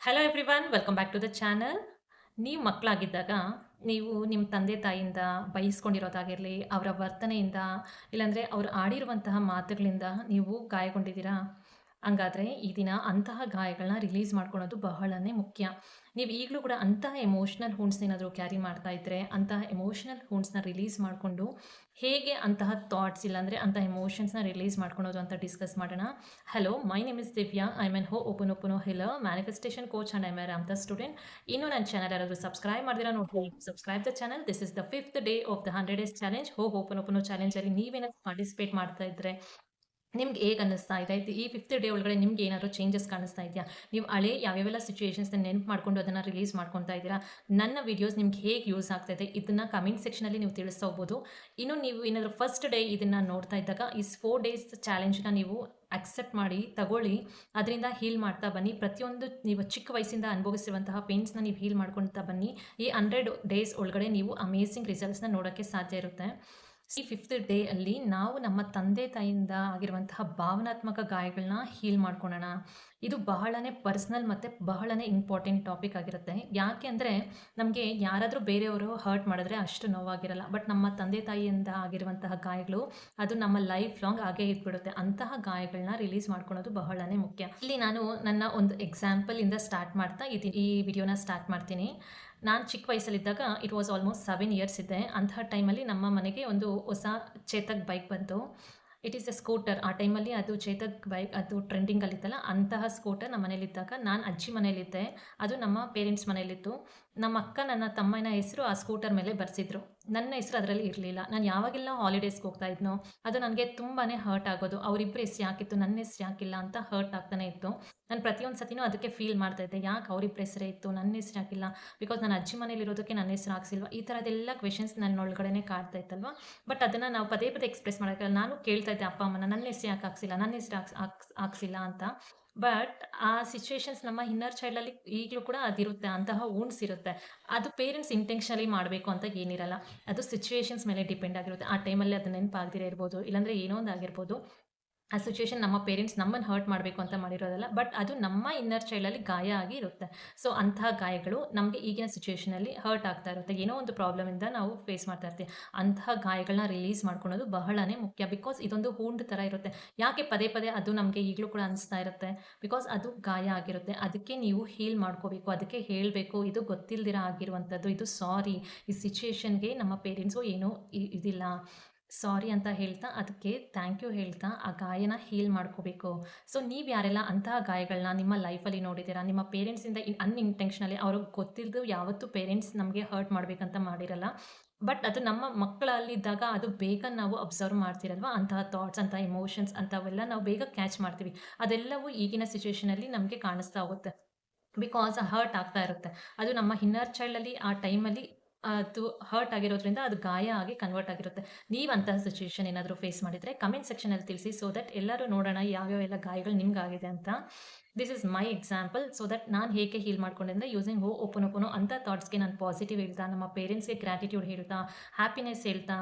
Hello everyone welcome back to the channel ನೀವು ಮಕ್ಕಳಾಗಿದ್ದಾಗ ನೀವು ನಿಮ್ಮ ತಂದೆ ತಾಯಿಯಿಂದ ಬಯಸ್ಕೊಂಡಿರೋದಾಗಿರಲಿ, ಅವರ ವರ್ತನೆಯಿಂದ, ಇಲ್ಲಾಂದರೆ ಅವರು ಆಡಿರುವಂತಹ ಮಾತುಗಳಿಂದ ನೀವು ಗಾಯಗೊಂಡಿದ್ದೀರಾ? ಹಂಗಾದರೆ ಈ ದಿನ ಅಂತಹ ಗಾಯಗಳನ್ನ ರಿಲೀಸ್ ಮಾಡ್ಕೊಳೋದು ಬಹಳನೇ ಮುಖ್ಯ. ನೀವು ಈಗಲೂ ಕೂಡ ಅಂತಹ ಎಮೋಷ್ನಲ್ ಹೂಣ್ಸ್ನ ಏನಾದರೂ ಕ್ಯಾರಿ ಮಾಡ್ತಾ ಇದ್ದರೆ ಅಂತಹ ಎಮೋಷ್ನಲ್ ಹೂಣ್ಸ್ನ ರಿಲೀಸ್ ಮಾಡಿಕೊಂಡು ಹೇಗೆ ಅಂತಹ ಥಾಟ್ಸ್ ಇಲ್ಲಾಂದರೆ ಅಂತಹ ಎಮೋಷನ್ಸ್ನ ರಿಲೀಸ್ ಮಾಡ್ಕೊಳೋದು ಅಂತ ಡಿಸ್ಕಸ್ ಮಾಡೋಣ. Hello my name is Divya I mean ho'oponopono healer manifestation coach and I my ಅಂತ ದ ಸ್ಟೂಡೆಂಟ್ ಇನ್ನು ನನ್ನ ಚಾನಲ್ ಯಾರಾದರೂ ಸಬ್ಸ್ಕ್ರೈಬ್ ಮಾಡಿದ್ರೆ ನೋಡಿ. Subscribe the channel this is the fifth day of the hundred days challenge ho'oponopono ಚಾಲೆಂಜಲ್ಲಿ ನೀವೇನಾದ್ರು participate ಮಾಡ್ತಾ ಇದ್ದರೆ ನಿಮ್ಗೆ ಹೇಗೆ ಅನ್ನಿಸ್ತಾ ಇದೆ? ಈ ಫಿಫ್ತ್ ಡೇ ಒಳಗಡೆ ನಿಮ್ಗೆ ಏನಾದರೂ ಚೇಂಜಸ್ ಕಾಣಿಸ್ತಾ ಇದೆಯಾ? ನೀವು ಹಳೆ ಯಾವ್ಯಾವೆಲ್ಲ ಸಿಚುವೇಷನ್ಸ್ನ ನೆನಪು ಮಾಡ್ಕೊಂಡು ಅದನ್ನು ರಿಲೀಸ್ ಮಾಡ್ಕೊತಾ ಇದ್ದೀರಾ? ನನ್ನ ವೀಡಿಯೋಸ್ ನಿಮ್ಗೆ ಹೇಗೆ ಯೂಸ್ ಆಗ್ತಾ ಇದೆ? ಇದನ್ನು ಕಮೆಂಟ್ ಸೆಕ್ಷನಲ್ಲಿ ನೀವು ತಿಳಿಸ್ತಾ ಇನ್ನು ನೀವು ಏನಾದರೂ ಫಸ್ಟ್ ಡೇ ಇದನ್ನು ನೋಡ್ತಾ ಇದ್ದಾಗ, ಈ ಫೋರ್ ಡೇಸ್ ಚಾಲೆಂಜ್ನ ನೀವು ಅಕ್ಸೆಪ್ಟ್ ಮಾಡಿ, ತಗೊಳ್ಳಿ. ಅದರಿಂದ ಹೀಲ್ ಮಾಡ್ತಾ ಬನ್ನಿ. ಪ್ರತಿಯೊಂದು ನೀವು ಚಿಕ್ಕ ವಯಸ್ಸಿಂದ ಅನುಭವಿಸಿರುವಂತಹ ಪೇನ್ಸ್ನ ನೀವು ಹೀಲ್ ಮಾಡ್ಕೊಳ್ತಾ ಬನ್ನಿ. ಈ ಹಂಡ್ರೆಡ್ ಡೇಸ್ ಒಳಗಡೆ ನೀವು ಅಮೇಸಿಂಗ್ ರಿಸಲ್ಟ್ಸ್ನ ನೋಡೋಕ್ಕೆ ಸಾಧ್ಯ ಇರುತ್ತೆ. ಈ ಫಿಫ್ತ್ ಡೇ ಅಲ್ಲಿ ನಾವು ನಮ್ಮ ತಂದೆ ತಾಯಿಯಿಂದ ಆಗಿರುವಂತಹ ಭಾವನಾತ್ಮಕ ಗಾಯಗಳನ್ನ ಹೀಲ್ ಮಾಡ್ಕೊಳ್ಳೋಣ ಇದು ಬಹಳನೇ ಪರ್ಸ್ನಲ್ ಮತ್ತು ಬಹಳನೇ ಇಂಪಾರ್ಟೆಂಟ್ ಟಾಪಿಕ್ ಆಗಿರುತ್ತೆ. ಯಾಕೆ ಅಂದರೆ ನಮಗೆ ಯಾರಾದರೂ ಬೇರೆಯವರು ಹರ್ಟ್ ಮಾಡಿದ್ರೆ ಅಷ್ಟು ನೋವಾಗಿರಲ್ಲ. ಬಟ್ ನಮ್ಮ ತಂದೆ ತಾಯಿಯಿಂದ ಆಗಿರುವಂತಹ ಗಾಯಗಳು, ಅದು ನಮ್ಮ ಲೈಫ್ ಲಾಂಗ್ ಹಾಗೆ ಇದ್ಬಿಡುತ್ತೆ. ಅಂತಹ ಗಾಯಗಳನ್ನ ರಿಲೀಸ್ ಮಾಡ್ಕೊಳ್ಳೋದು ಬಹಳನೇ ಮುಖ್ಯ. ಇಲ್ಲಿ ನಾನು ನನ್ನ ಒಂದು ಎಕ್ಸಾಂಪಲಿಂದ ಸ್ಟಾರ್ಟ್ ಮಾಡ್ತಾ ಇದ್ದೀನಿ. ಈ ವಿಡಿಯೋನ ಸ್ಟಾರ್ಟ್ ಮಾಡ್ತೀನಿ. ನಾನು ಚಿಕ್ಕ ವಯಸ್ಸಲ್ಲಿದ್ದಾಗ it was almost seven years ಇದ್ದೆ ಅಂತಹ ಟೈಮಲ್ಲಿ ನಮ್ಮ ಮನೆಗೆ ಒಂದು ಹೊಸ ಚೇತಕ್ ಬೈಕ್ ಬಂತು. ಇಟ್ ಈಸ್ ಎ ಸ್ಕೂಟರ್ ಆ ಟೈಮಲ್ಲಿ ಅದು ಚೇತಕ್ ಬೈಕ್ ಅದು ಟ್ರೆಂಡಿಂಗಲ್ಲಿತ್ತಲ್ಲ ಅಂತಹ ಸ್ಕೂಟರ್ ನಮ್ಮ ಮನೇಲಿದ್ದಾಗ ನಾನು ಅಜ್ಜಿ ಮನೇಲಿದ್ದೆ ಅದು ನಮ್ಮ ಪೇರೆಂಟ್ಸ್ ಮನೇಲಿತ್ತು ನಮ್ಮ ಅಕ್ಕ ನನ್ನ ತಮ್ಮನ ಹೆಸರು ಆ ಸ್ಕೂಟರ್ ಮೇಲೆ ಬರ್ಸಿದ್ರು. ನನ್ನ ಹೆಸರು ಅದರಲ್ಲಿ ಇರಲಿಲ್ಲ. ನಾನು ಯಾವಾಗೆಲ್ಲ ಹಾಲಿಡೇಸ್ಗೆ ಹೋಗ್ತಾ ಇದ್ನೋ, ಅದು ನನಗೆ ತುಂಬಾ ಹರ್ಟ್ ಆಗೋದು. ಅವರಿಬ್ಬರು ಹೆಸ್ರು ಯಾಕಿತ್ತು ನನ್ನ ಹೆಸರು ಯಾಕಿಲ್ಲ ಅಂತ ಹರ್ಟ್ ಆಗ್ತಾನೆ ಇತ್ತು. ನಾನು ಪ್ರತಿಯೊಂದು ಸತಿನೂ ಅದಕ್ಕೆ ಫೀಲ್ ಮಾಡ್ತಾ ಇದ್ದೆ. ಯಾಕೆ ಅವರಿಬ್ಬರ ಹೆಸರೇ ಇತ್ತು ನನ್ನ ಹೆಸರು ಯಾಕಿಲ್ಲ? ಬಿಕಾಸ್ ನಾನು ಅಜ್ಜಿ ಮನೇಲಿ ಇರೋದಕ್ಕೆ ನನ್ನ ಹೆಸರು ಹಾಕ್ಸಿಲ್ವ? ಈ ಥರದೆಲ್ಲ ಕ್ವೆಶನ್ಸ್ ನನ್ನ ಒಳಗಡೆ ಕಾಡ್ತಾ ಇತ್ತಲ್ವ? ಬಟ್ ಅದನ್ನು ನಾವು ಪದೇ ಪದೇ ಎಕ್ಸ್ಪ್ರೆಸ್ ಮಾಡೋಕ್ಕಲ್ಲ ನಾನು ಕೇಳ್ತಾ ಇದ್ದೆ ಅಪ್ಪ, ಅಮ್ಮನ ನನ್ನ ಹೆಸರು ಯಾಕೆ ಹಾಕ್ಸಿಲ್ಲ? ನನ್ನ ಹೆಸರು ಹಾಕ್ಸ್ ಹಾಕ್ಸ್, ಹಾಕ್ಸಿಲ್ಲ ಅಂತ. ಬಟ್ ಆ ಸಿಚುವೇಶನ್ಸ್ ನಮ್ಮ ಇನ್ನರ್ ಚೈಲ್ಡಲ್ಲಿ ಈಗಲೂ ಕೂಡ ಅದಿರುತ್ತೆ, ಅಂತಹ ಊನ್ಸ್ ಇರುತ್ತೆ. ಅದು ಪೇರೆಂಟ್ಸ್ ಇಂಟೆನ್ಷನಲಿ ಮಾಡಬೇಕು ಅಂತ ಏನಿರಲ್ಲ. ಅದು ಸಿಚುವೇಶನ್ಸ್ ಮೇಲೆ ಡಿಪೆಂಡ್ ಆಗಿರುತ್ತೆ. ಆ ಟೈಮಲ್ಲಿ ಅದು ನೆನಪಾಗದಿರ ಇರ್ಬೋದು, ಇಲ್ಲಾಂದರೆ ಏನೋ ಒಂದು ಆಗಿರ್ಬೋದು. ಆ ಸಿಚುವೇಶನ್ ನಮ್ಮ ಪೇರೆಂಟ್ಸ್ ನಮ್ಮನ್ನು ಹರ್ಟ್ ಮಾಡಬೇಕು ಅಂತ ಮಾಡಿರೋದಲ್ಲ ಬಟ್ ಅದು ನಮ್ಮ ಇನ್ನರ್ ಚೈಲ್ಡಲ್ಲಿ ಗಾಯ ಆಗಿ ಇರುತ್ತೆ. ಸೊ ಅಂತಹ ಗಾಯಗಳು ನಮಗೆ ಈಗಿನ ಸಿಚುವೇಶನಲ್ಲಿ ಹರ್ಟ್ ಆಗ್ತಾ ಇರುತ್ತೆ. ಏನೋ ಒಂದು ಪ್ರಾಬ್ಲಮಿಂದ ನಾವು ಫೇಸ್ ಮಾಡ್ತಾ ಇರ್ತೀವಿ. ಅಂತಹ ಗಾಯಗಳನ್ನ ರಿಲೀಸ್ ಮಾಡ್ಕೊಳೋದು ಬಹಳನೇ ಮುಖ್ಯ. ಬಿಕಾಸ್ ಇದೊಂದು ಹೂಂಡ್ ಥರ ಇರುತ್ತೆ. ಯಾಕೆ ಪದೇ ಪದೇ ಅದು ನಮಗೆ ಈಗಲೂ ಕೂಡ ಅನಿಸ್ತಾ ಇರುತ್ತೆ? ಬಿಕಾಸ್ ಅದು ಗಾಯ ಆಗಿರುತ್ತೆ. ಅದಕ್ಕೆ ನೀವು ಹೀಲ್ ಮಾಡ್ಕೋಬೇಕು. ಅದಕ್ಕೆ ಹೇಳಬೇಕು. ಇದು ಗೊತ್ತಿಲ್ದಿರ ಆಗಿರುವಂಥದ್ದು. ಇದು ಸಾರಿ ಈ ಸಿಚುವೇಶನ್ಗೆ ನಮ್ಮ ಪೇರೆಂಟ್ಸು ಏನೂ ಇದಿಲ್ಲ. ಸಾರಿ ಅಂತ ಹೇಳ್ತಾ ಅದಕ್ಕೆ ಥ್ಯಾಂಕ್ ಯು ಹೇಳ್ತಾ ಆ ಗಾಯನ ಹೀಲ್ ಮಾಡ್ಕೋಬೇಕು. ಸೊ ನೀವು ಯಾರೆಲ್ಲ ಅಂತಹ ಗಾಯಗಳನ್ನ ನಿಮ್ಮ ಲೈಫಲ್ಲಿ ನೋಡಿದ್ದೀರಾ, ನಿಮ್ಮ ಪೇರೆಂಟ್ಸಿಂದ ಇನ್ ಅನ್ಇಂಟೆನ್ಷನಲಿ ಅವ್ರಿಗೆ ಗೊತ್ತಿದ್ದು ಯಾವತ್ತೂ ಪೇರೆಂಟ್ಸ್ ನಮಗೆ ಹರ್ಟ್ ಮಾಡಬೇಕಂತ ಮಾಡಿರಲ್ಲ. ಬಟ್ ಅದು ನಮ್ಮ ಮಕ್ಕಳಲ್ಲಿದ್ದಾಗ ಅದು ಬೇಗ ನಾವು ಅಬ್ಸರ್ವ್ ಮಾಡ್ತಿರಲ್ವ? ಅಂತಹ ಥಾಟ್ಸ್ ಅಂತಹ ಎಮೋಷನ್ಸ್ ಅಂಥವೆಲ್ಲ ನಾವು ಬೇಗ ಕ್ಯಾಚ್ ಮಾಡ್ತೀವಿ. ಅದೆಲ್ಲವೂ ಈಗಿನ ಸಿಚುವೇಷನಲ್ಲಿ ನಮಗೆ ಕಾಣಿಸ್ತಾ ಹೋಗುತ್ತೆ. ಬಿಕಾಸ್ ಹರ್ಟ್ ಆಗ್ತಾ ಇರುತ್ತೆ. ಅದು ನಮ್ಮ ಹಿನ್ನರ್ ಚೈಲ್ಡಲ್ಲಿ ಆ ಟೈಮಲ್ಲಿ ಅದು ಹರ್ಟ್ ಆಗಿರೋದ್ರಿಂದ ಅದು ಗಾಯ ಆಗಿ ಕನ್ವರ್ಟ್ ಆಗಿರುತ್ತೆ. ನೀವು ಅಂತಹ ಸಿಚುವೇಶನ್ ಏನಾದರೂ ಫೇಸ್ ಮಾಡಿದರೆ ಕಮೆಂಟ್ ಸೆಕ್ಷನಲ್ಲಿ ತಿಳಿಸಿ ಸೊ ದಟ್ ಎಲ್ಲರೂ ನೋಡೋಣ ಯಾವ್ಯಾವೆಲ್ಲ ಗಾಯಗಳು ನಿಮ್ಗೆ ಆಗಿದೆ ಅಂತ. This is my example so that ನಾನು ಹೇಗೆ ಹೀಲ್ ಮಾಡ್ಕೊಂಡೆ ಅಂದರೆ ಯೂಸಿಂಗ್ ಹೋ ಓಪನ್ ಓಪನು ಅಂಥ ಥಾಟ್ಸ್ಗೆ ನಾನು ಪಾಸಿಟಿವ್ ಹೇಳ್ತಾ, ನಮ್ಮ ಪೇರೆಂಟ್ಸ್ಗೆ ಗ್ರ್ಯಾಟಿಟ್ಯೂಡ್ ಹೇಳ್ತಾ ಹ್ಯಾಪಿನೆಸ್ ಹೇಳ್ತಾ,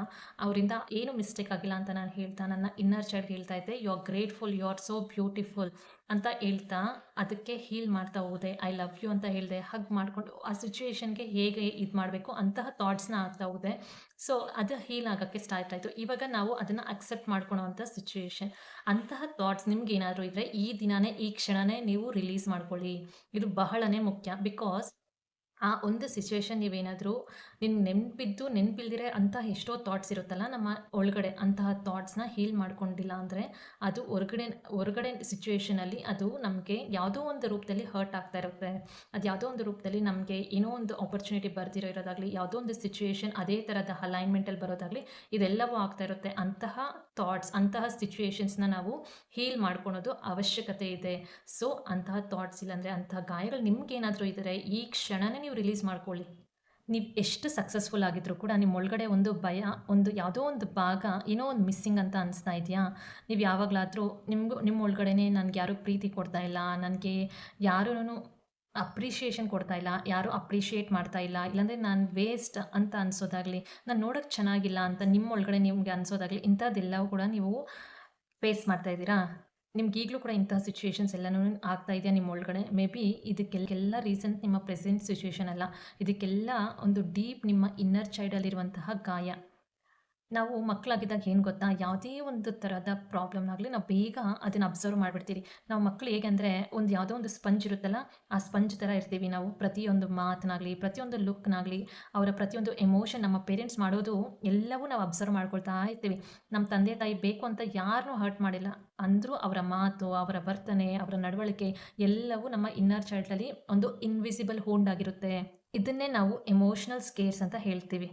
ಅವರಿಂದ ಏನು ಮಿಸ್ಟೇಕ್ ಆಗಿಲ್ಲ ಅಂತ ನಾನು ಹೇಳ್ತಾ, ನನ್ನ ಇನ್ನರ್ ಚೈಲ್ಡ್ ಹೇಳ್ತಾ ಇದ್ದೆ you are grateful you are so beautiful ಅಂತ ಹೇಳ್ತಾ, ಅದಕ್ಕೆ ಹೀಲ್ ಮಾಡ್ತಾ ಹೋದೆ ಐ ಲವ್ ಯು ಅಂತ ಹೇಳಿದೆ ಹಗ್ ಮಾಡಿಕೊಂಡು ಆ ಸಿಚುವೇಶನ್ಗೆ ಹೇಗೆ ಇದು ಮಾಡಬೇಕು ಅಂತಹ ಥಾಟ್ಸ್ನ ಆಗ್ತಾ ಹೋದೆ. ಸೊ ಅದು ಹೀಲ್ ಆಗೋಕ್ಕೆ ಸ್ಟಾರ್ಟ್ ಆಯಿತು. ಇವಾಗ ನಾವು ಅದನ್ನು ಅಕ್ಸೆಪ್ಟ್ ಮಾಡ್ಕೊಳ್ಳೋವಂಥ ಸಿಚುವೇಶನ್ ಅಂತಹ ಥಾಟ್ಸ್ ನಿಮ್ಗೆ ಏನಾದರೂ ಇದ್ದರೆ ಈ ದಿನವೇ ಈ ಕ್ಷಣವೇ ನೀವು ರಿಲೀಸ್ ಮಾಡ್ಕೊಳ್ಳಿ. ಇದು ಬಹಳನೇ ಮುಖ್ಯ. ಬಿಕಾಸ್ ಆ ಒಂದು ಸಿಚುವೇಶನ್ ನೀವೇನಾದರೂ ನಿನ್ನ ನೆನಪಿದ್ದು ನೆನಪಿಲ್ದಿರೆ ಅಂತಹ ಎಷ್ಟೋ ಥಾಟ್ಸ್ ಇರುತ್ತಲ್ಲ, ನಮ್ಮ ಒಳಗಡೆ ಅಂತಹ ಥಾಟ್ಸ್ನ ಹೀಲ್ ಮಾಡ್ಕೊಂಡಿಲ್ಲ ಅಂದರೆ ಅದು ಹೊರಗಡೆ ಹೊರಗಡೆ ಸಿಚುವೇಶನಲ್ಲಿ ಅದು ನಮಗೆ ಯಾವುದೋ ಒಂದು ರೂಪದಲ್ಲಿ ಹರ್ಟ್ ಆಗ್ತಾ ಇರುತ್ತೆ. ಅದು ಯಾವುದೋ ಒಂದು ರೂಪದಲ್ಲಿ ನಮಗೆ ಏನೋ ಒಂದು ಆಪರ್ಚುನಿಟಿ ಬರ್ದಿರೋ ಇರೋದಾಗಲಿ, ಯಾವುದೋ ಒಂದು ಸಿಚುವೇಶನ್ ಅದೇ ಥರದ ಅಲೈನ್ಮೆಂಟಲ್ಲಿ ಬರೋದಾಗಲಿ, ಇದೆಲ್ಲವೂ ಆಗ್ತಾ ಇರುತ್ತೆ. ಅಂತಹ ಥಾಟ್ಸ್ ಅಂತಹ ಸಿಚುವೇಶನ್ಸ್ನ ನಾವು ಹೀಲ್ ಮಾಡ್ಕೊಳೋದು ಅವಶ್ಯಕತೆ ಇದೆ. ಸೊ ಅಂತಹ ಥಾಟ್ಸ್ ಇಲ್ಲಾಂದರೆ ಅಂತಹ ಗಾಯಗಳು ನಿಮ್ಗೇನಾದರೂ ಇದ್ದರೆ ಈ ಕ್ಷಣನೇ ನೀವು ರಿಲೀಸ್ ಮಾಡ್ಕೊಳ್ಳಿ. ನೀವು ಎಷ್ಟು ಸಕ್ಸಸ್ಫುಲ್ ಆಗಿದ್ರು ಕೂಡ ನಿಮ್ಮ ಒಳಗಡೆ ಒಂದು ಭಯ, ಒಂದು ಯಾವುದೋ ಒಂದು ಭಾಗ, ಏನೋ ಒಂದು ಮಿಸ್ಸಿಂಗ್ ಅಂತ ಅನಿಸ್ತಾ ಇದೆಯಾ? ನೀವು ಯಾವಾಗಲಾದರೂ ನಿಮಗೂ ನಿಮ್ಮ ಒಳಗಡೆನೇ ನನಗೆ ಯಾರೂ ಪ್ರೀತಿ ಕೊಡ್ತಾ ಇಲ್ಲ, ನನಗೆ ಯಾರೂ ಅಪ್ರಿಷಿಯೇಷನ್ ಕೊಡ್ತಾ ಇಲ್ಲ, ಯಾರೂ ಅಪ್ರಿಷಿಯೇಟ್ ಮಾಡ್ತಾ ಇಲ್ಲ, ಇಲ್ಲಾಂದರೆ ನಾನು ವೇಸ್ಟ್ ಅಂತ ಅನ್ಸೋದಾಗಲಿ, ನಾನು ನೋಡೋಕ್ಕೆ ಚೆನ್ನಾಗಿಲ್ಲ ಅಂತ ನಿಮ್ಮ ಒಳಗಡೆ ನಿಮಗೆ ಅನಿಸೋದಾಗಲಿ ಇಂಥದ್ದೆಲ್ಲವೂ ಕೂಡ ನೀವು ಫೇಸ್ ಮಾಡ್ತಾ ಇದ್ದೀರಾ? ನಿಮ್ಗೆ ಈಗಲೂ ಕೂಡ ಇಂತಹ ಸಿಚುವೇಷನ್ಸ್ ಎಲ್ಲನೂ ಆಗ್ತಾ ಇದೆಯಾ ನಿಮ್ಮ ಒಳಗಡೆ? ಮೇ ಬಿ ಇದಕ್ಕೆಲ್ಲ ರೀಸನ್ ನಿಮ್ಮ ಪ್ರೆಸೆಂಟ್ ಸಿಚುವೇಶನ್ ಅಲ್ಲ. ಇದಕ್ಕೆಲ್ಲ ಒಂದು ಡೀಪ್ ನಿಮ್ಮ ಇನ್ನರ್ ಚೈಲ್ಡಲ್ಲಿರುವಂತಹ ಗಾಯ. ನಾವು ಮಕ್ಕಳಾಗಿದ್ದಾಗ ಏನು ಗೊತ್ತಾ? ಯಾವುದೇ ಒಂದು ಥರದ ಪ್ರಾಬ್ಲಮ್ನಾಗಲಿ ನಾವು ಬೇಗ ಅದನ್ನು ಅಬ್ಸರ್ವ್ ಮಾಡಿಬಿಡ್ತೀವಿ. ನಾವು ಮಕ್ಕಳು ಹೇಗೆ ಅಂದರೆ ಒಂದು ಯಾವುದೋ ಒಂದು ಸ್ಪಂಜ್ ಇರುತ್ತಲ್ಲ, ಆ ಸ್ಪಂಜ್ ಥರ ಇರ್ತೀವಿ ನಾವು. ಪ್ರತಿಯೊಂದು ಮಾತನಾಗಲಿ, ಪ್ರತಿಯೊಂದು ಲುಕ್ನಾಗಲಿ ಅವರ ಪ್ರತಿಯೊಂದು ಎಮೋಷನ್ ನಮ್ಮ ಪೇರೆಂಟ್ಸ್ ಮಾಡೋದು ಎಲ್ಲವೂ ನಾವು ಅಬ್ಸರ್ವ್ ಮಾಡ್ಕೊಳ್ತಾ ಇರ್ತೀವಿ. ನಮ್ಮ ತಂದೆ, ತಾಯಿ ಬೇಕು ಅಂತ ಯಾರನ್ನೂ ಹರ್ಟ್ ಮಾಡಿಲ್ಲ. ಅಂದರೂ ಅವರ ಮಾತು, ಅವರ ವರ್ತನೆ, ಅವರ ನಡವಳಿಕೆ ಎಲ್ಲವೂ ನಮ್ಮ ಇನ್ನರ್ ಚೈಲ್ಡಲ್ಲಿ ಒಂದು ಇನ್ವಿಸಿಬಲ್ ಹೋಂಡ್ ಆಗಿರುತ್ತೆ. ಇದನ್ನೇ ನಾವು ಎಮೋಷನಲ್ ಸ್ಕೇರ್ಸ್ ಅಂತ ಹೇಳ್ತೀವಿ.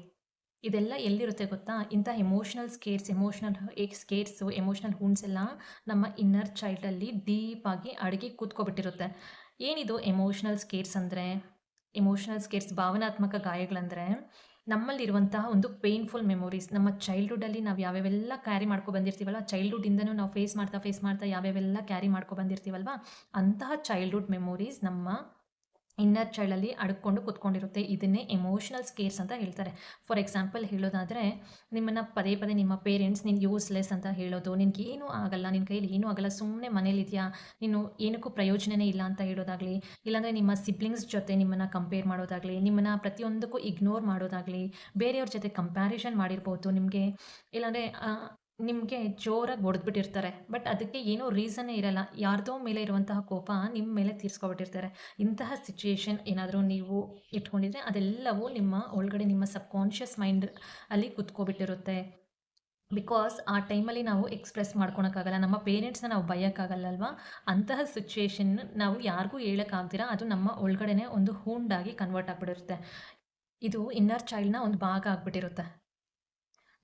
ಇದೆಲ್ಲ ಎಲ್ಲಿರುತ್ತೆ ಗೊತ್ತಾ? ಇಂಥ emotional scars emotional scars emotional wounds ಎಲ್ಲ ನಮ್ಮ ಇನ್ನರ್ ಚೈಲ್ಡಲ್ಲಿ ಡೀಪಾಗಿ ಅಡುಗೆ ಕೂತ್ಕೊಬಿಟ್ಟಿರುತ್ತೆ. ಏನಿದು ಎಮೋಷ್ನಲ್ ಸ್ಕೇರ್ಸ್ ಅಂದರೆ? ಎಮೋಷ್ನಲ್ ಸ್ಕೇರ್ಸ್ ಭಾವನಾತ್ಮಕ ಗಾಯಗಳಂದರೆ ನಮ್ಮಲ್ಲಿರುವಂತಹ ಒಂದು ಪೇನ್ಫುಲ್ ಮೆಮೊರೀಸ್ ನಮ್ಮ ಚೈಲ್ಡ್ಹುಡ್ಡಲ್ಲಿ ನಾವು ಯಾವ್ಯಾವೆಲ್ಲ ಕ್ಯಾರಿ ಮಾಡ್ಕೊ ಬಂದಿರ್ತೀವಲ್ವ? ಚೈಲ್ಡ್ಹುಡ್ಡಿಂದನೂ ನಾವು ಫೇಸ್ ಮಾಡ್ತಾ ಫೇಸ್ ಮಾಡ್ತಾ ಯಾವ್ಯಾವೆಲ್ಲ ಕ್ಯಾರಿ ಮಾಡ್ಕೊ ಬಂದಿರ್ತೀವಲ್ವ? ಅಂತಹ ಚೈಲ್ಡ್ಹುಡ್ ಮೆಮೊರೀಸ್ ನಮ್ಮ ಇನ್ನರ್ ಚೈಲ್ಡಲ್ಲಿ ಅಡ್ಕೊಂಡು ಕೂತ್ಕೊಂಡಿರುತ್ತೆ. ಇದನ್ನೇ ಎಮೋಷ್ನಲ್ ಸ್ಕೇರ್ಸ್ ಅಂತ ಹೇಳ್ತಾರೆ. ಫಾರ್ ಎಕ್ಸಾಂಪಲ್ ಹೇಳೋದಾದರೆ, ನಿಮ್ಮನ್ನು ಪದೇ ಪದೇ ನಿಮ್ಮ ಪೇರೆಂಟ್ಸ್ ನೀನು ಯೂಸ್ಲೆಸ್ ಅಂತ ಹೇಳೋದು, ನಿನಗೆ ಏನೂ ಆಗಲ್ಲ ನಿನ್ನ ಕೈಯಲ್ಲಿ ಏನೂ ಆಗಲ್ಲ ಸುಮ್ಮನೆ ಮನೇಲಿದೆಯಾ ನೀನು ಏನಕ್ಕೂ ಪ್ರಯೋಜನವೇ ಇಲ್ಲ ಅಂತ ಹೇಳೋದಾಗಲಿ, ಇಲ್ಲಾಂದರೆ ನಿಮ್ಮ ಸಿಬ್ಲಿಂಗ್ಸ್ ಜೊತೆ ನಿಮ್ಮನ್ನು ಕಂಪೇರ್ ಮಾಡೋದಾಗಲಿ, ನಿಮ್ಮನ್ನು ಪ್ರತಿಯೊಂದಕ್ಕೂ ಇಗ್ನೋರ್ ಮಾಡೋದಾಗಲಿ, ಬೇರೆಯವ್ರ ಜೊತೆ ಕಂಪ್ಯಾರಿಷನ್ ಮಾಡಿರ್ಬೋದು ನಿಮಗೆ. ಇಲ್ಲಾಂದರೆ ನಿಮಗೆ ಜೋರಾಗಿ ಹೊಡೆದ್ಬಿಟ್ಟಿರ್ತಾರೆ. ಬಟ್ ಅದಕ್ಕೆ ಏನೋ ರೀಸನ್ನೇ ಇರಲ್ಲ. ಯಾರ್ದೋ ಮೇಲೆ ಇರುವಂತಹ ಕೋಪ ನಿಮ್ಮ ಮೇಲೆ ತೀರ್ಸ್ಕೊಬಿಟ್ಟಿರ್ತಾರೆ. ಇಂತಹ ಸಿಚುಯೇಷನ್ ಏನಾದರೂ ನೀವು ಇಟ್ಕೊಂಡಿದ್ರೆ ಅದೆಲ್ಲವೂ ನಿಮ್ಮ ಒಳಗಡೆ ನಿಮ್ಮ ಸಬ್ ಕಾನ್ಷಿಯಸ್ ಮೈಂಡ್ ಅಲ್ಲಿ ಕುತ್ಕೊಬಿಟ್ಟಿರುತ್ತೆ. ಬಿಕಾಸ್ ಆ ಟೈಮಲ್ಲಿ ನಾವು ಎಕ್ಸ್ಪ್ರೆಸ್ ಮಾಡ್ಕೊಳಕ್ಕಾಗಲ್ಲ. ನಮ್ಮ ಪೇರೆಂಟ್ಸ್ನ ನಾವು ಬಯೋಕ್ಕಾಗಲ್ಲ ಅಲ್ವಾ ಅಂತಹ ಸಿಚುಯೇಷನ್ ನಾವು ಯಾರಿಗೂ ಹೇಳೋಕ್ಕಾಗ್ದಿರ? ಅದು ನಮ್ಮ ಒಳಗಡೆನೇ ಒಂದು ಹೂಂಡಾಗಿ ಕನ್ವರ್ಟ್ ಆಗಿಬಿಟ್ಟಿರುತ್ತೆ ಇದು ಇನ್ನರ್ ಚೈಲ್ಡ್ನ ಒಂದು ಭಾಗ ಆಗಿಬಿಟ್ಟಿರುತ್ತೆ.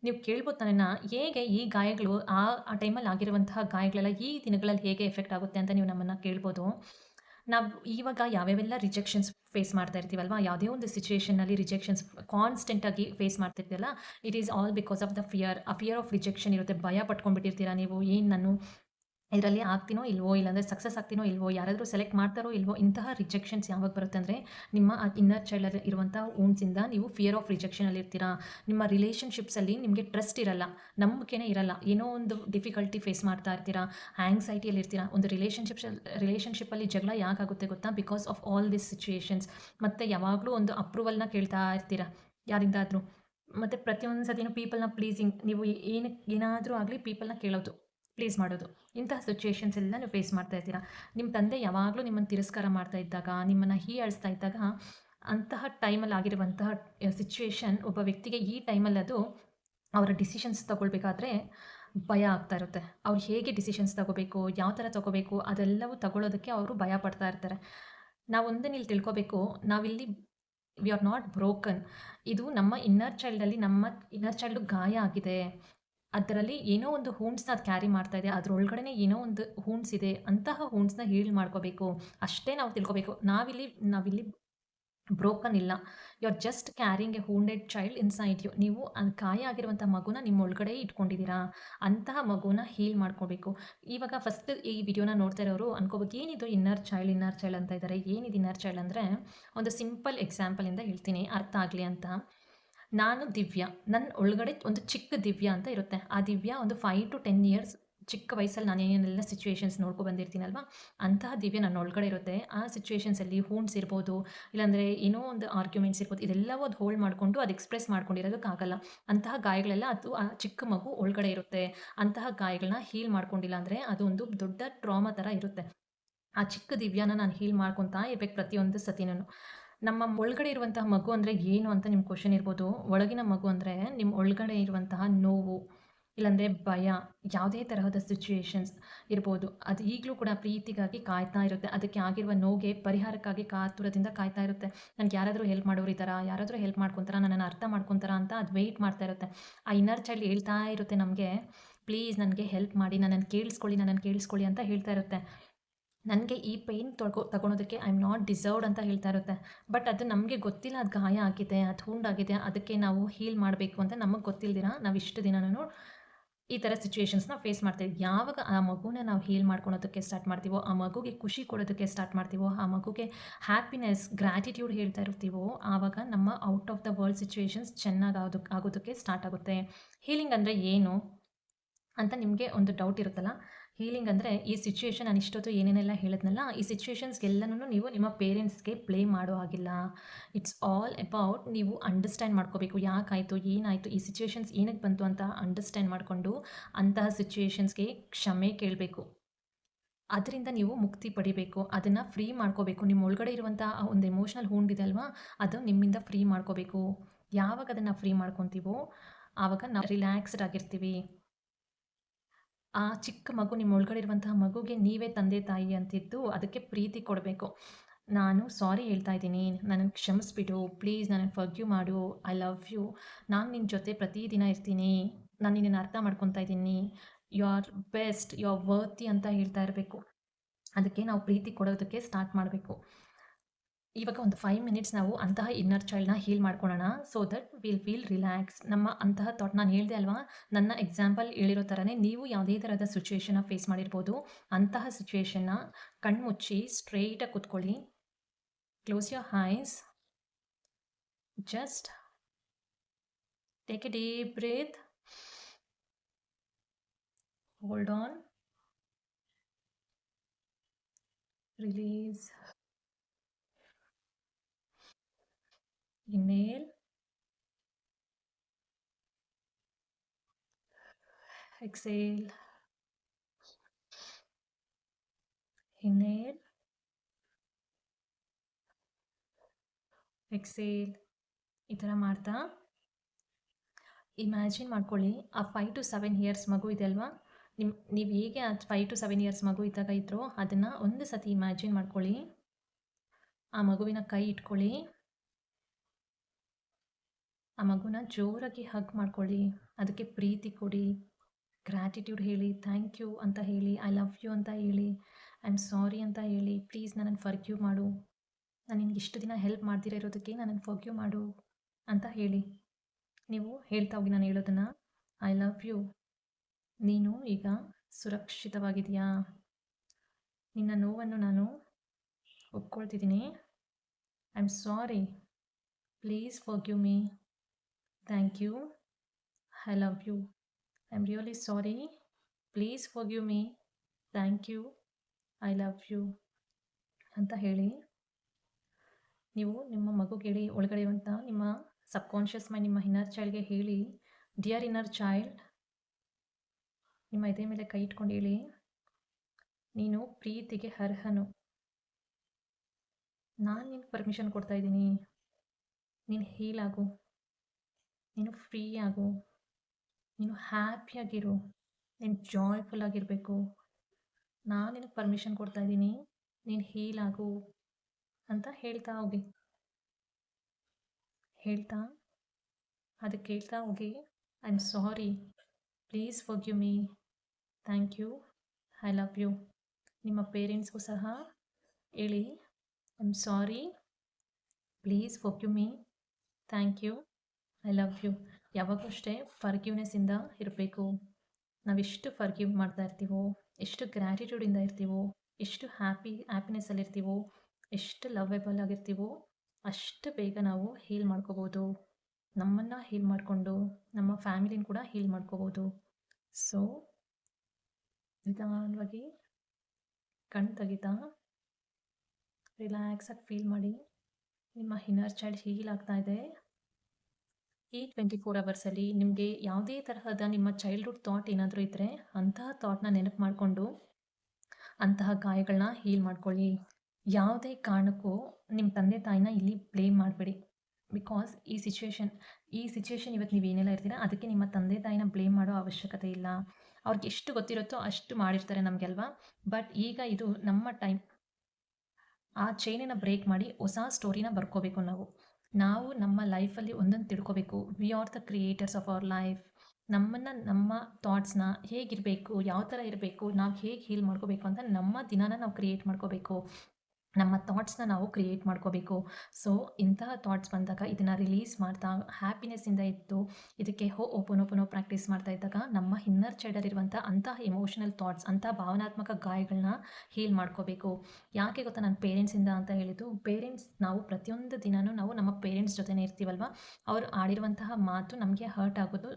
ನೀವು ಕೇಳ್ಬೋದು ನನ್ನನ್ನು ಹೇಗೆ ಈ ಗಾಯಗಳು ಆ ಆ ಟೈಮಲ್ಲಿ ಆಗಿರುವಂತಹ ಗಾಯಗಳೆಲ್ಲ ಈ ದಿನಗಳಲ್ಲಿ ಹೇಗೆ ಎಫೆಕ್ಟ್ ಆಗುತ್ತೆ ಅಂತ ನೀವು ನಮ್ಮನ್ನು ಕೇಳ್ಬೋದು. ನಾವು ಇವಾಗ ಯಾವ್ಯಾವೆಲ್ಲ ರಿಜೆಕ್ಷನ್ಸ್ ಫೇಸ್ ಮಾಡ್ತಾ ಇರ್ತೀವಲ್ವ, ಯಾವುದೇ ಒಂದು ಸಿಚುವೇಷನಲ್ಲಿ ರಿಜೆಕ್ಷನ್ಸ್ ಕಾನ್ಸ್ಟೆಂಟಾಗಿ face ಮಾಡ್ತಿರ್ತೀವಲ್ಲ it is all because of the fear ಆ ಫಿಯರ್ ಆಫ್ ರಿಜೆಕ್ಷನ್ ಇರುತ್ತೆ, ಭಯ ಪಟ್ಕೊಂಡ್ಬಿಟ್ಟಿರ್ತೀರಾ ನೀವು, ಏನು ನಾನು ಇದರಲ್ಲಿ ಆಗ್ತೀನೋ ಇಲ್ವೋ, ಇಲ್ಲಾಂದರೆ ಸಕ್ಸಸ್ ಆಗ್ತೀನೋ ಇಲ್ವೋ, ಯಾರಾದರೂ ಸೆಲೆಕ್ಟ್ ಮಾಡ್ತಾರೋ ಇಲ್ವೋ, ಇಂತಹ ರಿಜೆಕ್ಷನ್ಸ್ ಯಾವಾಗ ಬರುತ್ತೆ ಅಂದರೆ ನಿಮ್ಮ ಇನ್ನರ್ ಚೈಲ್ಡ್ ಇರುವಂಥ ಓನ್ಸಿಂದ ನೀವು ಫಿಯರ್ ಆಫ್ ರಿಜೆಕ್ಷನಲ್ಲಿ ಇರ್ತೀರಾ? ನಿಮ್ಮ ರಿಲೇಷನ್ಶಿಪ್ಸಲ್ಲಿ ನಿಮಗೆ ಟ್ರಸ್ಟ್ ಇರಲ್ಲ, ನಂಬಿಕೆನೇ ಇರಲ್ಲ, ಏನೋ ಒಂದು ಡಿಫಿಕಲ್ಟಿ ಫೇಸ್ ಮಾಡ್ತಾ ಇರ್ತೀರಾ ಆ್ಯಂಗ್ಸೈಟಿಯಲ್ಲಿ ಇರ್ತೀರಾ, ಒಂದು ರಿಲೇಷನ್ಶಿಪ್ಸ್ ರಿಲೇಷನ್ಶಿಪ್ಪಲ್ಲಿ ಜಗಳ ಯಾಕಾಗುತ್ತೆ ಗೊತ್ತಾ? Because of all this situations ಮತ್ತು ಯಾವಾಗಲೂ ಒಂದು ಅಪ್ರೂವಲ್ನ ಕೇಳ್ತಾ ಇರ್ತೀರಾ ಯಾರಿಂದಾದರೂ? ಮತ್ತು ಪ್ರತಿಯೊಂದು ಸತಿನೂ ಪೀಪಲ್ನ ಪ್ಲೀಸಿಂಗ್ ನೀವು ಏನು ಏನಾದರೂ ಆಗಲಿ ಪೀಪಲ್ನ ಕೇಳೋದು. ಪ್ಲೀಸ್ ಮಾಡೋದು. ಇಂತಹ ಸಿಚುವೇಶನ್ಸ್ ಎಲ್ಲ ನೀವು ಫೇಸ್ ಮಾಡ್ತಾ ಇರ್ತೀರಾ ನಿಮ್ಮ ತಂದೆ ಯಾವಾಗಲೂ ನಿಮ್ಮನ್ನು ತಿರಸ್ಕಾರ ಮಾಡ್ತಾ ಇದ್ದಾಗ, ನಿಮ್ಮನ್ನು ಹೀಯಾಳಿಸ್ತಾ ಇದ್ದಾಗ, ಅಂತಹ ಟೈಮಲ್ಲಿ ಆಗಿರುವಂತಹ ಸಿಚುವೇಶನ್ ಒಬ್ಬ ವ್ಯಕ್ತಿಗೆ ಈ ಟೈಮಲ್ಲಿ ಅದು ಅವರ ಡಿಸಿಷನ್ಸ್ ತಗೊಳ್ಬೇಕಾದ್ರೆ ಭಯ ಆಗ್ತಾ ಇರುತ್ತೆ. ಅವ್ರು ಹೇಗೆ ಡಿಸಿಷನ್ಸ್ ತಗೋಬೇಕು, ಯಾವ ಥರ ತಗೋಬೇಕು, ಅದೆಲ್ಲವೂ ತಗೊಳ್ಳೋದಕ್ಕೆ ಅವರು ಭಯ ಪಡ್ತಾ ಇರ್ತಾರೆ. ನಾವು ಒಂದನ್ನು ಇಲ್ಲಿ ತಿಳ್ಕೊಬೇಕು ನಾವಿಲ್ಲಿ ವಿ ಆರ್ ನಾಟ್ ಬ್ರೋಕನ್ ಇದು ನಮ್ಮ ಇನ್ನರ್ ಚೈಲ್ಡಲ್ಲಿ ನಮ್ಮ ಇನ್ನರ್ ಚೈಲ್ಡ್ ಗಾಯ ಆಗಿದೆ. ಅದರಲ್ಲಿ ಏನೋ ಒಂದು ಹೂಣ್ಸ್ನ ಅದು ಕ್ಯಾರಿ ಮಾಡ್ತಾ ಇದೆ ಅದರೊಳಗಡೆ ಏನೋ ಒಂದು ಹೂಣ್ಸ್ ಇದೆ. ಅಂತಹ ಹೂಣ್ಸ್ನ ಹೀಲ್ ಮಾಡ್ಕೋಬೇಕು. ಅಷ್ಟೇ ನಾವು ತಿಳ್ಕೊಬೇಕು. ನಾವಿಲ್ಲಿ ನಾವಿಲ್ಲಿ ಬ್ರೋಕನ್ ಇಲ್ಲ. You are just carrying a wounded child inside you ನೀವು ಅದು ಆಗಿರುವಂಥ ಮಗುನ ನಿಮ್ಮ ಒಳಗಡೆ ಇಟ್ಕೊಂಡಿದ್ದೀರಾ? ಅಂತಹ ಮಗುನ ಹೀಲ್ ಮಾಡ್ಕೋಬೇಕು. ಇವಾಗ ಫಸ್ಟ್ ಈ ವಿಡಿಯೋನ ನೋಡ್ತಾ ಇರೋರು ಅನ್ಕೋಬೇಕು, ಏನಿದು ಇನ್ನರ್ ಚೈಲ್ಡ್ ಇನ್ನರ್ ಚೈಲ್ಡ್ ಅಂತ ಇದ್ದಾರೆ ಏನಿದು ಇನ್ನರ್ ಚೈಲ್ಡ್ ಅಂದರೆ, ಒಂದು ಸಿಂಪಲ್ ಎಕ್ಸಾಂಪಲಿಂದ ಹೇಳ್ತೀನಿ. ಅರ್ಥ ಆಗಲಿ ಅಂತ. ನಾನು ದಿವ್ಯ ನನ್ನ ಒಳಗಡೆ ಒಂದು ಚಿಕ್ಕ ದಿವ್ಯ ಅಂತ ಇರುತ್ತೆ. ಆ ದಿವ್ಯ ಒಂದು ಫೈವ್ ಟು ಟೆನ್ ಇಯರ್ಸ್ ಚಿಕ್ಕ ವಯಸ್ಸಲ್ಲಿ ನಾನು ಏನೇನೆಲ್ಲ ಸಿಚುವೇಶನ್ಸ್ ನೋಡ್ಕೊ ಬಂದಿರ್ತೀನಲ್ವಾ, ಅಂತಹ ದಿವ್ಯ ನನ್ನ ಒಳಗಡೆ ಇರುತ್ತೆ. ಆ ಸಿಚುವೇಷನ್ಸಲ್ಲಿ ಹೂಂಡ್ಸ್ ಇರ್ಬೋದು, ಇಲ್ಲಾಂದರೆ ಏನೋ ಒಂದು ಆರ್ಗ್ಯುಮೆಂಟ್ಸ್ ಇರ್ಬೋದು, ಇದೆಲ್ಲವೂ ಅದು ಹೋಲ್ಡ್ ಮಾಡಿಕೊಂಡು ಅದು ಎಕ್ಸ್ಪ್ರೆಸ್ ಮಾಡ್ಕೊಂಡಿರೋದಕ್ಕಾಗಲ್ಲ. ಅಂತಹ ಗಾಯಗಳೆಲ್ಲ ಅದು ಆ ಚಿಕ್ಕ ಮಗು ಒಳಗಡೆ ಇರುತ್ತೆ. ಅಂತಹ ಗಾಯಗಳನ್ನ ಹೀಲ್ ಮಾಡ್ಕೊಂಡಿಲ್ಲ ಅಂದರೆ ಅದು ಒಂದು ದೊಡ್ಡ ಟ್ರಾಮಾ ಥರ ಇರುತ್ತೆ. ಆ ಚಿಕ್ಕ ದಿವ್ಯನ ನಾನು ಹೀಲ್ ಮಾಡ್ಕೊತಾ ಇರ್ಬೇಕು ಪ್ರತಿಯೊಂದು ಸತಿನೂ. ನಮ್ಮ ಒಳಗಡೆ ಇರುವಂತಹ ಮಗು ಅಂದರೆ ಏನು ಅಂತ ನಿಮ್ಮ ಕ್ವಶನ್ ಇರ್ಬೋದು. ಒಳಗಿನ ಮಗು ಅಂದರೆ ನಿಮ್ಮ ಒಳಗಡೆ ಇರುವಂತಹ ನೋವು, ಇಲ್ಲಾಂದರೆ ಭಯ, ಯಾವುದೇ ತರಹದ ಸಿಚುಯೇಷನ್ಸ್ ಇರ್ಬೋದು. ಅದು ಈಗಲೂ ಕೂಡ ಪ್ರೀತಿಗಾಗಿ ಕಾಯ್ತಾ ಇರುತ್ತೆ. ಅದಕ್ಕೆ ಆಗಿರುವ ನೋಗೆ ಪರಿಹಾರಕ್ಕಾಗಿ ಕಾತುರದಿಂದ ಕಾಯ್ತಾ ಇರುತ್ತೆ. ನನಗೆ ಯಾರಾದರೂ ಹೆಲ್ಪ್ ಮಾಡೋರು ಇದ್ದಾರಾ? ಯಾರಾದರೂ ಹೆಲ್ಪ್ ಮಾಡ್ಕೊತಾರ? ನನ್ನನ್ನು ಅರ್ಥ ಮಾಡ್ಕೊತಾರ ಅಂತ ಅದು ವೆಯ್ಟ್ ಮಾಡ್ತಾ ಇರುತ್ತೆ. ಆ ಇನ್ನರ್ ಚೈಲ್ಡ್ ಹೇಳ್ತಾ ಇರುತ್ತೆ ನಮಗೆ ಪ್ಲೀಸ್ ನನಗೆ ಹೆಲ್ಪ್ ಮಾಡಿ, ನನ್ನನ್ನು ಕೇಳಿಸ್ಕೊಳ್ಳಿ ನನ್ನನ್ನು ಕೇಳಿಸ್ಕೊಳ್ಳಿ ಅಂತ ಹೇಳ್ತಾ ಇರುತ್ತೆ. ನನಗೆ ಈ ಪೇನ್ ತೊಳ್ಕೊ ತಗೊಳೋದಕ್ಕೆ ಐ ಆಮ್ ನಾಟ್ ಡಿಸರ್ವ್ಡ್ ಅಂತ ಹೇಳ್ತಾ ಇರುತ್ತೆ. ಬಟ್ ಅದು ನಮಗೆ ಗೊತ್ತಿಲ್ಲ, ಅದು ಗಾಯ ಆಗಿದೆ, ಅದು ಹುಂಡಾಗಿದೆ ಅದಕ್ಕೆ ನಾವು ಹೀಲ್ ಮಾಡಬೇಕು ಅಂತ ನಮಗೆ ಗೊತ್ತಿಲ್ದಿರ ನಾವು ಇಷ್ಟು ದಿನನೂ ಈ ಥರ ಸಿಚುವೇಷನ್ಸ್ನ ಫೇಸ್ ಮಾಡ್ತೀವಿ ಯಾವಾಗ ಆ ಮಗುನ ನಾವು ಹೀಲ್ ಮಾಡ್ಕೊಳೋದಕ್ಕೆ ಸ್ಟಾರ್ಟ್ ಮಾಡ್ತೀವೋ, ಆ ಮಗುಗೆ ಖುಷಿ ಕೊಡೋದಕ್ಕೆ ಸ್ಟಾರ್ಟ್ ಮಾಡ್ತೀವೋ, ಆ ಮಗುಗೆ ಹ್ಯಾಪಿನೆಸ್ ಗ್ರ್ಯಾಟಿಟ್ಯೂಡ್ ಹೇಳ್ತಾ ಇರ್ತೀವೋ, ಆವಾಗ ನಮ್ಮ out of the world situations ಚೆನ್ನಾಗಿ ಆಗೋದಕ್ಕೆ ಸ್ಟಾರ್ಟ್ ಆಗುತ್ತೆ. ಹೀಲಿಂಗ್ ಅಂದರೆ ಏನು ಅಂತ ನಿಮಗೆ ಒಂದು ಡೌಟ್ ಇರುತ್ತಲ್ಲ ಹೀಲಿಂಗ್ ಅಂದರೆ ಈ ಸಿಚುಯೇಷನ್ ನಾನು ಇಷ್ಟೊತ್ತು ಏನೇನೆಲ್ಲ ಹೇಳಿದ್ನಲ್ಲ, ಈ ಸಿಚುಯೇಷನ್ಸ್ಗೆಲ್ಲನೂ ನೀವು ನಿಮ್ಮ ಪೇರೆಂಟ್ಸ್ಗೆ ಪ್ಲೇ ಮಾಡೋ ಹಾಗಿಲ್ಲ. ಇಟ್ಸ್ ಆಲ್ ಅಬೌಟ್ ನೀವು ಅಂಡರ್ಸ್ಟ್ಯಾಂಡ್ ಮಾಡ್ಕೋಬೇಕು. ಯಾಕಾಯಿತು, ಏನಾಯಿತು, ಈ ಸಿಚುಯೇಷನ್ಸ್ ಏನಕ್ಕೆ ಬಂತು ಅಂತ ಅಂಡರ್ಸ್ಟ್ಯಾಂಡ್ ಮಾಡಿಕೊಂಡು ಅಂತಹ ಸಿಚುಯೇಷನ್ಸ್ಗೆ ಕ್ಷಮೆ ಕೇಳಬೇಕು. ಅದರಿಂದ ನೀವು ಮುಕ್ತಿ ಪಡಿಬೇಕು. ಅದನ್ನು ಫ್ರೀ ಮಾಡ್ಕೋಬೇಕು. ನಿಮ್ಮ ಒಳಗಡೆ ಇರುವಂಥ ಒಂದು ಎಮೋಷ್ನಲ್ ಇದೆ ಅಲ್ವಾ, ಅದು ನಿಮ್ಮಿಂದ ಫ್ರೀ ಮಾಡ್ಕೋಬೇಕು. ಯಾವಾಗ ಅದನ್ನು ಫ್ರೀ ಮಾಡ್ಕೊತೀವೋ, ಆವಾಗ ನಾವು ರಿಲ್ಯಾಕ್ಸ್ಡ್ ಆಗಿರ್ತೀವಿ. ಆ ಚಿಕ್ಕ ಮಗು, ನಿಮ್ಮ ಒಳಗಡೆ ಇರುವಂತಹ ಮಗುಗೆ ನೀವೇ ತಂದೆ ತಾಯಿ ಅಂತಿದ್ದು ಅದಕ್ಕೆ ಪ್ರೀತಿ ಕೊಡಬೇಕು. ನಾನು ಸಾರಿ ಹೇಳ್ತಾ ಇದ್ದೀನಿ. ನನಗೆ ಕ್ಷಮಿಸ್ಬಿಡು. ಪ್ಲೀಸ್ ನನಗೆ ಫರ್ಗ್ಯೂ ಮಾಡು. I love you. ನಾನು ನಿನ್ನ ಜೊತೆ ಪ್ರತಿದಿನ ಇರ್ತೀನಿ. ನಾನು ನಿನ್ನನ್ನು ಅರ್ಥ ಮಾಡ್ಕೊತಾ ಇದ್ದೀನಿ. You are best. You are worthy ಅಂತ ಹೇಳ್ತಾ ಇರಬೇಕು. ಅದಕ್ಕೆ ನಾವು ಪ್ರೀತಿ ಕೊಡೋದಕ್ಕೆ ಸ್ಟಾರ್ಟ್ ಮಾಡಬೇಕು. ಇವಾಗ ಒಂದು ಫೈವ್ ಮಿನಿಟ್ಸ್ ನಾವು ಅಂತಹ ಇನ್ನರ್ ಚೈಲ್ಡ್ನ ಹೀಲ್ ಮಾಡ್ಕೊಳ್ಳೋಣ so that will feel relax ನಮ್ಮ ಅಂತಹ ಥಾಟ್ ನಾನು ಹೇಳಿದೆ ಅಲ್ವಾ? ನನ್ನ ಎಕ್ಸಾಂಪಲ್ ಹೇಳಿರೋ ಥರನೇ ನೀವು ಯಾವುದೇ ಥರದ ಸಿಚುವೇಶನ್ನ ಫೇಸ್ ಮಾಡಿರ್ಬೋದು. ಅಂತಹ ಸಿಚುವೇಶನ್ನ ಕಣ್ಮುಚ್ಚಿ ಸ್ಟ್ರೈಟಾಗಿ ಕೂತ್ಕೊಳ್ಳಿ. Close your eyes just take a deep breath hold on release. Inhale exhale. Inhale exhale ಈ ಥರ ಮಾಡ್ತಾ ಇಮ್ಯಾಜಿನ್ ಮಾಡ್ಕೊಳ್ಳಿ ಆ ಫೈವ್ ಟು ಸೆವೆನ್ ಇಯರ್ಸ್ ಮಗು ಇದೆ ಅಲ್ವಾ ನಿಮ್ಮ ನೀವು ಹೇಗೆ ಆ ಫೈವ್ ಟು ಸೆವೆನ್ ಇಯರ್ಸ್ ಮಗು ಇದ್ದಾಗ ಇದ್ರೋ ಅದನ್ನು ಒಂದು ಸತಿ ಇಮ್ಯಾಜಿನ್ ಮಾಡ್ಕೊಳ್ಳಿ ಆ ಮಗುವಿನ ಕೈ ಇಟ್ಕೊಳ್ಳಿ ಆ ಮಗುನ ಜೋರಾಗಿ ಹಗ್ ಮಾಡ್ಕೊಳ್ಳಿ, ಅದಕ್ಕೆ ಪ್ರೀತಿ ಕೊಡಿ ಗ್ರ್ಯಾಟಿಟ್ಯೂಡ್ ಹೇಳಿ ಥ್ಯಾಂಕ್ ಯು ಅಂತ ಹೇಳಿ ಐ ಲವ್ ಯು ಅಂತ ಹೇಳಿ ಐ ಆಮ್ ಸಾರಿ ಅಂತ ಹೇಳಿ ಪ್ಲೀಸ್ ನನ್ನನ್ನು ಫರ್ಗ್ಯೂ ಮಾಡು. ನಾನು ನಿನಗೆ ಇಷ್ಟು ದಿನ ಹೆಲ್ಪ್ ಮಾಡ್ದಿರ ಇರೋದಕ್ಕೆ ನನ್ನನ್ನು ಫರ್ಗ್ಯೂ ಮಾಡು ಅಂತ ಹೇಳಿ. ನೀವು ಹೇಳ್ತಾ ಹೋಗಿ ನಾನು ಹೇಳೋದನ್ನು ಐ ಲವ್ ಯು ನೀನು ಈಗ ಸುರಕ್ಷಿತವಾಗಿದೆಯಾ? ನಿನ್ನ ನೋವನ್ನು ನಾನು ಒಪ್ಕೊಳ್ತಿದ್ದೀನಿ. I am sorry please forgive me thank you I love you I'm really sorry. Please forgive me thank you I love you ಅಂತ ಹೇಳಿ. ನೀವು ನಿಮ್ಮ ಮಗುಗೆ ಹೇಳಿ ಒಳಗಡೆ ಅಂತ ನಿಮ್ಮ ಸಬ್ಕಾನ್ಷಿಯಸ್ ಮೈಂಡ್ ನಿಮ್ಮ ಇನ್ನರ್ ಚೈಲ್ಡ್ಗೆ ಹೇಳಿ ಡಿಯರ್ ಇನ್ನರ್ ಚೈಲ್ಡ್ ನಿಮ್ಮ ಎದೆ ಮೇಲೆ ಕೈ ಇಟ್ಕೊಂಡು ಹೇಳಿ, ನೀನು ಪ್ರೀತಿಗೆ ಅರ್ಹನು. ನಾನು ನಿನ್ಗೆ ಪರ್ಮಿಷನ್ ಕೊಡ್ತಾ ಇದ್ದೀನಿ. ನೀನು ಹೀಲ್ ಆಗು. ನೀನು ಫ್ರೀ ಆಗು, ನೀನು ಹ್ಯಾಪಿಯಾಗಿರು ನೀನು ಜಾಯ್ಫುಲ್ ಆಗಿರಬೇಕು. ನಾನು ನಿನಗೆ ಪರ್ಮಿಷನ್ ಕೊಡ್ತಾ ಇದ್ದೀನಿ, ನೀನು ಹೀಲ್ ಆಗು ಅಂತ ಹೇಳ್ತಾ ಹೋಗಿ. ಹೇಳ್ತಾ ಅದಕ್ಕೆ ಹೇಳ್ತಾ ಹೋಗಿ I am sorry please forgive me thank you I love you ನಿಮ್ಮ ಪೇರೆಂಟ್ಸ್ಗೂ ಸಹ ಹೇಳಿ I am sorry please forgive me thank you I love you ಯಾವಾಗೂ ಅಷ್ಟೇ ಫರ್ಗ್ಯೂನೆಸ್ಸಿಂದ ಇರಬೇಕು. ನಾವೆಷ್ಟು ಫರ್ಗ್ಯೂ ಮಾಡ್ತಾ ಇರ್ತೀವೋ, ಎಷ್ಟು ಗ್ರ್ಯಾಟಿಟ್ಯೂಡಿಂದ ಇರ್ತೀವೋ, ಎಷ್ಟು ಹ್ಯಾಪಿ ಹ್ಯಾಪಿನೆಸ್ಸಲ್ಲಿ ಇರ್ತೀವೋ, ಎಷ್ಟು ಲವೆಬಲ್ ಆಗಿರ್ತೀವೋ, ಅಷ್ಟು ಬೇಗ ನಾವು ಹೀಲ್ ಮಾಡ್ಕೋಬೋದು. ನಮ್ಮನ್ನು ಹೀಲ್ ಮಾಡಿಕೊಂಡು, ನಮ್ಮ ಫ್ಯಾಮಿಲಿನ ಕೂಡ ಹೀಲ್ ಮಾಡ್ಕೋಬೋದು. ಸೊ ನಿಧಾನವಾಗಿ ಕಣ್ಣು ತೆಗಿತಾ ರಿಲ್ಯಾಕ್ಸಾಗಿ ಫೀಲ್ ಮಾಡಿ, ನಿಮ್ಮ ಇನ್ನರ್ ಚೈಲ್ಡ್ ಹೀಲ್ ಆಗ್ತಾ ಇದೆ. ಈ ಟ್ವೆಂಟಿ ಫೋರ್ ಅವರ್ಸಲ್ಲಿ ನಿಮಗೆ ಯಾವುದೇ ತರಹದ ನಿಮ್ಮ ಚೈಲ್ಡ್ಹುಡ್ ಥಾಟ್ ಏನಾದರೂ ಇದ್ದರೆ ಅಂತಹ ಥಾಟ್ನ ನೆನಪು ಮಾಡಿಕೊಂಡು ಅಂತಹ ಗಾಯಗಳನ್ನ ಹೀಲ್ ಮಾಡ್ಕೊಳ್ಳಿ. ಯಾವುದೇ ಕಾರಣಕ್ಕೂ ನಿಮ್ಮ ತಂದೆ ತಾಯಿನ ಇಲ್ಲಿ ಬ್ಲೇಮ್ ಮಾಡಬೇಡಿ. ಬಿಕಾಸ್ ಈ ಸಿಚುವೇಶನ್ ಈ ಸಿಚುವೇಶನ್ ಇವತ್ತು ನೀವು ಏನೆಲ್ಲ ಇರ್ತೀರ ಅದಕ್ಕೆ ನಿಮ್ಮ ತಂದೆ ತಾಯಿನ ಬ್ಲೇಮ್ ಮಾಡೋ ಅವಶ್ಯಕತೆ ಇಲ್ಲ. ಅವ್ರಿಗೆ ಎಷ್ಟು ಗೊತ್ತಿರುತ್ತೋ ಅಷ್ಟು ಮಾಡಿರ್ತಾರೆ ನಮಗೆ ಅಲ್ವಾ ಬಟ್ ಈಗ ಇದು ನಮ್ಮ ಟೈಮ್ ಆ ಚೈನನ್ನು ಬ್ರೇಕ್ ಮಾಡಿ ಹೊಸ ಸ್ಟೋರಿನ ಬರ್ಕೋಬೇಕು ನಾವು. ನಾವು ನಮ್ಮ ಲೈಫಲ್ಲಿ ಒಂದೊಂದು ತಿಳ್ಕೊಬೇಕು. We are the creators of our life ನಮ್ಮನ್ನು, ನಮ್ಮ ಥಾಟ್ಸ್ನ ಹೇಗಿರಬೇಕು, ಯಾವ ಥರ ಇರಬೇಕು, ನಾವು ಹೇಗೆ ಹೀಲ್ ಮಾಡ್ಕೋಬೇಕು ಅಂತ ನಮ್ಮ ದಿನಾನ ನಾವು ಕ್ರಿಯೇಟ್ ಮಾಡ್ಕೋಬೇಕು. ನಮ್ಮ ಥಾಟ್ಸ್ನ ನಾವು ಕ್ರಿಯೇಟ್ ಮಾಡ್ಕೋಬೇಕು. ಸೊ ಇಂತಹ ಥಾಟ್ಸ್ ಬಂದಾಗ ಇದನ್ನು ರಿಲೀಸ್ ಮಾಡ್ತಾ ಹ್ಯಾಪಿನೆಸ್ಸಿಂದ ಇತ್ತು ಇದಕ್ಕೆ ಹೋ ಓಪನ್ ಓಪನೋ ಪ್ರಾಕ್ಟೀಸ್ ಮಾಡ್ತಾ ಇದ್ದಾಗ ನಮ್ಮ ಇನ್ನರ್ ಇರುವಂಥ ಅಂತಹ ಎಮೋಷನಲ್ ಥಾಟ್ಸ್ ಅಂಥ ಭಾವನಾತ್ಮಕ ಗಾಯಗಳನ್ನ ಹೀಲ್ ಮಾಡ್ಕೋಬೇಕು. ಯಾಕೆ ಗೊತ್ತಾ ನನ್ನ ಪೇರೆಂಟ್ಸಿಂದ ಅಂತ ಹೇಳಿದ್ದು ಪೇರೆಂಟ್ಸ್ ನಾವು ಪ್ರತಿಯೊಂದು ದಿನವೂ ನಾವು ನಮ್ಮ ಪೇರೆಂಟ್ಸ್ ಜೊತೆನೇ ಇರ್ತೀವಲ್ವ? ಅವರು ಆಡಿರುವಂತಹ ಮಾತು ನಮಗೆ ಹರ್ಟ್ ಆಗೋದು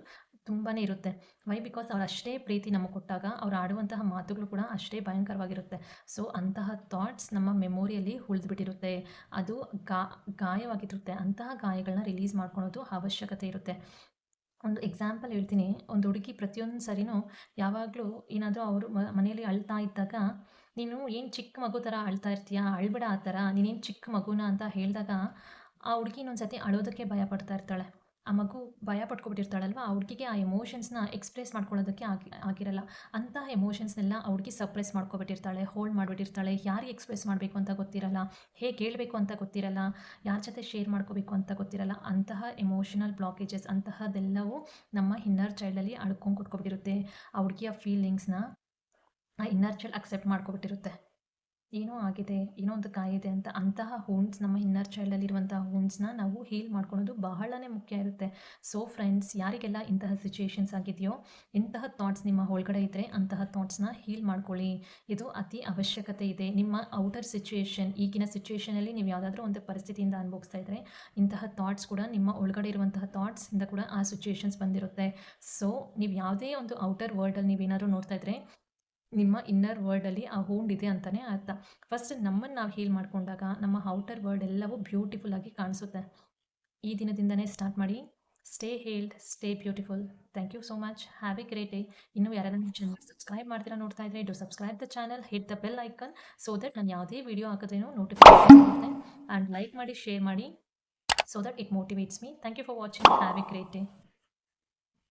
ತುಂಬಾ ಇರುತ್ತೆ. ವೈ ಬಿಕಾಸ್ ಅವ್ರು ಅಷ್ಟೇ ಪ್ರೀತಿ ನಮಗೆ ಕೊಟ್ಟಾಗ ಅವ್ರು ಆಡುವಂತಹ ಮಾತುಗಳು ಕೂಡ ಅಷ್ಟೇ ಭಯಂಕರವಾಗಿರುತ್ತೆ. ಸೊ ಅಂತಹ ಥಾಟ್ಸ್ ನಮ್ಮ ಮೆಮೊರಿಯಲ್ಲಿ ಉಳಿದ್ಬಿಟ್ಟಿರುತ್ತೆ. ಅದು ಗಾ, ಗಾಯವಾಗಿರುತ್ತೆ. ಅಂತಹ ಗಾಯಗಳನ್ನ ರಿಲೀಸ್ ಮಾಡ್ಕೊಳೋದು ಅವಶ್ಯಕತೆ ಇರುತ್ತೆ. ಒಂದು ಎಕ್ಸಾಂಪಲ್ ಹೇಳ್ತೀನಿ. ಒಂದು ಹುಡುಗಿ ಪ್ರತಿಯೊಂದು ಸರಿನೂ ಯಾವಾಗಲೂ ಏನಾದರೂ ಅವರು ಮನೆಯಲ್ಲಿ ಅಳ್ತಾ ಇದ್ದಾಗ, ನೀನು ಏನು ಚಿಕ್ಕ ಮಗು ಥರ ಅಳ್ತಾ ಇರ್ತೀಯ? ಅಳ್ಬೇಡ ಆ ಥರ ನೀನೇನು ಚಿಕ್ಕ ಮಗುನ? ಅಂತ ಹೇಳಿದಾಗ, ಆ ಹುಡುಗಿ ಇನ್ನೊಂದು ಸತಿ ಅಳೋದಕ್ಕೆ ಭಯ ಪಡ್ತಾ ಇರ್ತಾಳೆ. ಆ ಮಗು ಭಯ ಪಟ್ಕೊಬಿಟ್ಟಿರ್ತಾಳಲ್ವ? ಆ ಹುಡುಗಿಗೆ ಆ ಎಮೋಷನ್ಸ್ನ ಎಕ್ಸ್ಪ್ರೆಸ್ ಮಾಡ್ಕೊಳ್ಳೋದಕ್ಕೆ ಆಗಿ, ಆಗಿರಲ್ಲ. ಅಂತಹ ಎಮೋಷನ್ಸ್ನೆಲ್ಲ ಆ ಹುಡುಗಿ ಸಪ್ರೆಸ್ ಮಾಡ್ಕೊಬಿಟ್ಟಿರ್ತಾಳೆ ಹೋಲ್ಡ್ ಮಾಡಿಬಿಟ್ಟಿರ್ತಾಳೆ. ಯಾರಿಗೆ ಎಕ್ಸ್ಪ್ರೆಸ್ ಮಾಡಬೇಕು ಅಂತ ಗೊತ್ತಿರಲ್ಲ? ಹೇಗೆ ಹೇಳಬೇಕು ಅಂತ ಗೊತ್ತಿರಲ್ಲ? ಯಾರ ಜೊತೆ ಶೇರ್ ಮಾಡ್ಕೋಬೇಕು ಅಂತ ಗೊತ್ತಿರಲ್ಲ? ಅಂತಹ ಎಮೋಷನಲ್ ಬ್ಲಾಕೇಜಸ್ ಅಂತಹದೆಲ್ಲವೂ ನಮ್ಮ ಇನ್ನರ್ ಚೈಲ್ಡಲ್ಲಿ ಅಳ್ಕೊಂಡು ಕುತ್ಕೊಬಿಟ್ಟಿರುತ್ತೆ. ಆ ಹುಡುಗಿಯ ಫೀಲಿಂಗ್ಸ್ನ ಆ ಇನ್ನರ್ ಚೈಲ್ಡ್ ಅಕ್ಸೆಪ್ಟ್ ಮಾಡ್ಕೊಬಿಟ್ಟಿರುತ್ತೆ. ಏನೋ ಆಗಿದೆ, ಏನೋ ಒಂದು ಕಾಯಿದೆ ಅಂತ ಅಂತಹ ಹೋನ್ಸ್ ನಮ್ಮ ಇನ್ನರ್ ಚೈಲ್ಡಲ್ಲಿರುವಂತಹ ಹೋಮ್ಸ್ನ ನಾವು ಹೀಲ್ ಮಾಡ್ಕೊಳ್ಳೋದು ಬಹಳನೇ ಮುಖ್ಯ ಇರುತ್ತೆ. ಸೊ ಫ್ರೆಂಡ್ಸ್ ಯಾರಿಗೆಲ್ಲ ಇಂತಹ ಸಿಚುಯೇಷನ್ಸ್ ಆಗಿದೆಯೋ, ಇಂತಹ ಥಾಟ್ಸ್ ನಿಮ್ಮ ಒಳಗಡೆ ಇದ್ದರೆ ಅಂತಹ ಥಾಟ್ಸ್ನ ಹೀಲ್ ಮಾಡ್ಕೊಳ್ಳಿ. ಇದು ಅತಿ ಅವಶ್ಯಕತೆ ಇದೆ. ನಿಮ್ಮ ಔಟರ್ ಸಿಚುಯೇಷನ್ ಈಗಿನ ಸಿಚುಯೇಷನಲ್ಲಿ ನೀವು ಯಾವುದಾದ್ರೂ ಒಂದು ಪರಿಸ್ಥಿತಿಯಿಂದ ಅನುಭವಿಸ್ತಾ ಇದ್ದರೆ ಇಂತಹ ಥಾಟ್ಸ್ ಕೂಡ ನಿಮ್ಮ ಒಳಗಡೆ ಇರುವಂತಹ ಥಾಟ್ಸಿಂದ ಕೂಡ ಆ ಸಿಚುಯೇಷನ್ಸ್ ಬಂದಿರುತ್ತೆ. ಸೊ ನೀವು ಯಾವುದೇ ಒಂದು ಔಟರ್ ವರ್ಲ್ಡಲ್ಲಿ ನೀವೇನಾದರೂ ನೋಡ್ತಾ ಇದ್ದರೆ ನಿಮ್ಮ ಇನ್ನರ್ ವರ್ಲ್ಡಲ್ಲಿ ಆ ಹೋಂಡ್ ಇದೆ ಅಂತಲೇ ಅರ್ಥ. ಫಸ್ಟ್ ನಮ್ಮನ್ನು ನಾವು ಹೀಲ್ ಮಾಡ್ಕೊಂಡಾಗ ನಮ್ಮ ಔಟರ್ ವರ್ಲ್ಡ್ ಎಲ್ಲವೂ ಬ್ಯೂಟಿಫುಲ್ ಆಗಿ ಕಾಣಿಸುತ್ತೆ. ಈ ದಿನದಿಂದನೇ ಸ್ಟಾರ್ಟ್ ಮಾಡಿ. Stay healed stay beautiful thank you so much have a great day ಇನ್ನು ನಿಮ್ಮ ಚಾನಲ್ ಸಬ್ಸ್ಕ್ರೈಬ್ ಮಾಡ್ತೀರಾ ನೋಡ್ತಾ ಇದ್ರೆ do subscribe the channel hit the bell icon so that ನಾನು ಯಾವುದೇ ವೀಡಿಯೋ ಹಾಕಿದ್ರೇನೋ ನೋಟಿಫಿಕೇಶನ್ ಬರುತ್ತೆ. ಆ್ಯಂಡ್ ಲೈಕ್ ಮಾಡಿ ಶೇರ್ ಮಾಡಿ so that it motivates me thank you for watching have a great day